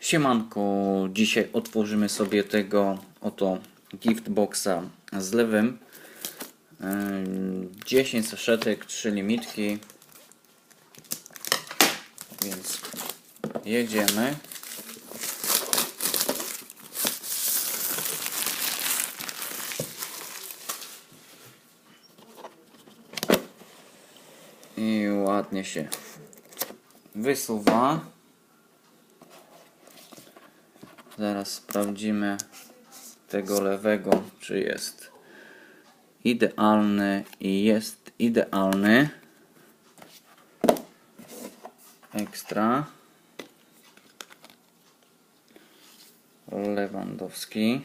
Siemanko, dzisiaj otworzymy sobie tego oto giftboxa z lewym. Ym, 10 saszetek, 3 limitki. Więc jedziemy. I ładnie się wysuwa. Zaraz sprawdzimy tego lewego, czy jest idealny i jest idealny. Ekstra. Lewandowski.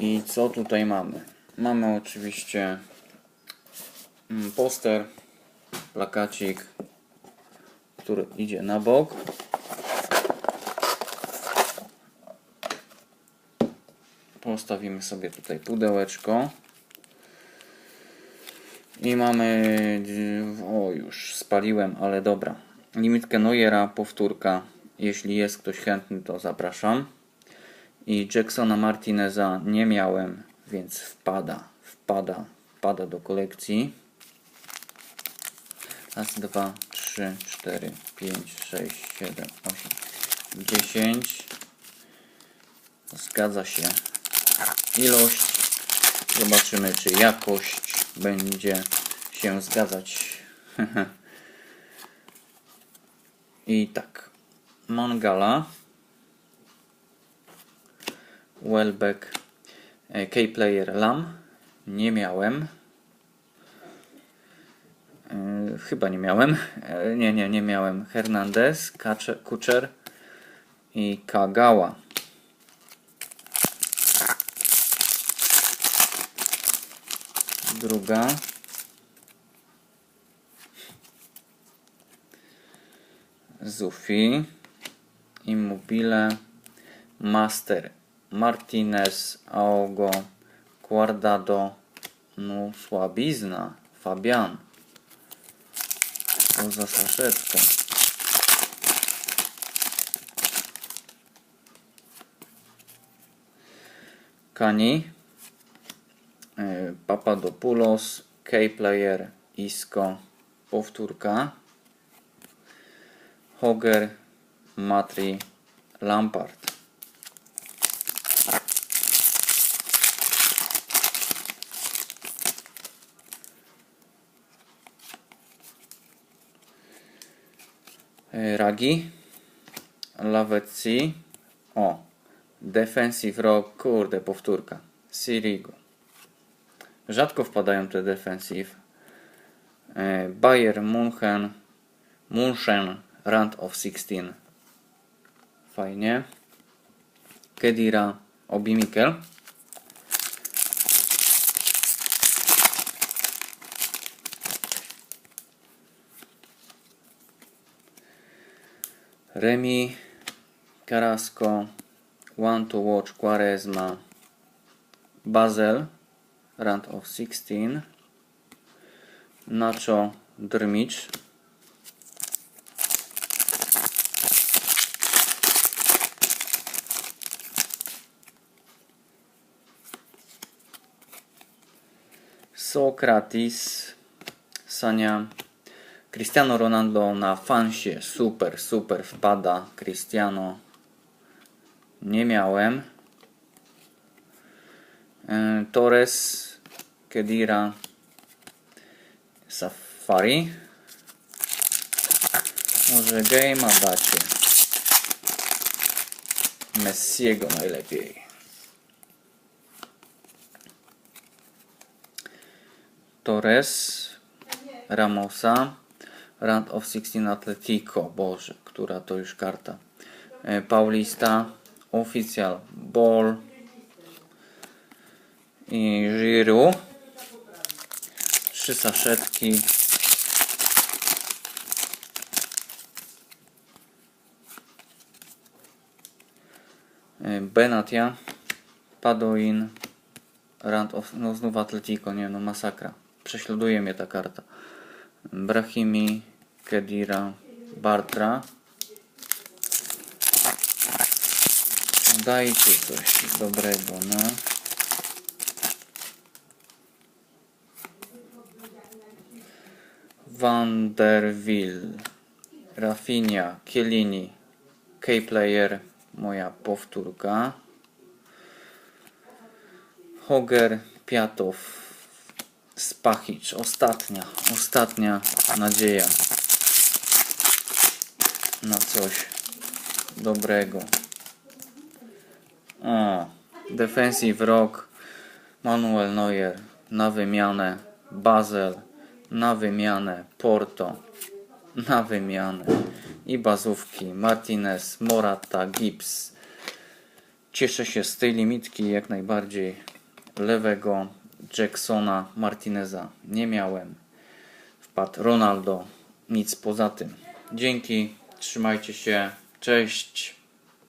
I co tutaj mamy? Mamy oczywiście mm, poster, plakacik, który idzie na bok. Postawimy sobie tutaj pudełeczko. I mamy. O, już spaliłem, ale dobra. Limitkę Neuera, powtórka. Jeśli jest ktoś chętny, to zapraszam. I Jacksona Martineza nie miałem, więc wpada, wpada, wpada do kolekcji. Raz, dwa, trzy, cztery, pięć, sześć, siedem, osiem, dziesięć. Zgadza się ilość. Zobaczymy, czy jakość będzie się zgadzać. I tak. Mangala. Welbeck. e, K-Player Lam. Nie miałem. E, Chyba nie miałem. E, Nie, nie, nie miałem. Hernandez, Kuczer i Kagawa. Druga. Zufi. Immobile. Master. Martinez. Aogo. Guardado. No słabizna. Fabian. To za. Kani. E, Papadopoulos, K-Player, Isco, powtórka, Hoger, Matri, Lampard. E, Ragi, Lavezzi, o, Defensive Rock, kurde, powtórka, Sirigu. Rzadko wpadają te defensive. E, Bayer Munchen, Munchen, Rand of 16. Fajnie. Kedira, Obi Mikel. Remi, Carrasco, One to Watch, Quaresma, Basel, Rand of 16, Nacho Drmic, Sokratis, Sania, Cristiano Ronaldo na fansie, super, super wpada, Cristiano, nie miałem, Torres, Kedira, Safari. Może game'a dacie. Messiego najlepiej. Torres, Ramosa, Rand of 16 Atletico. Boże, która to już karta. E, Paulista, Oficjal, Ball i żiru. Trzy saszetki. E, Benatia, Padoin, Rand of, no znów Atletico, nie no masakra. Prześladuje mnie ta karta. Brahimi, Kedira, Bartra. Dajcie coś dobrego, no. Vanderwill, Rafinha, Chiellini, K-Player, moja powtórka. Hoger, Piatow, Spachicz, ostatnia, ostatnia nadzieja na coś dobrego. O, defensive rock, Manuel Neuer na wymianę, Basel na wymianę, Porto na wymianę i bazówki Martinez, Morata, Gibbs. Cieszę się z tej limitki jak najbardziej lewego Jacksona Martineza nie miałem. Wpadł Ronaldo, nic poza tym. Dzięki, trzymajcie się, cześć.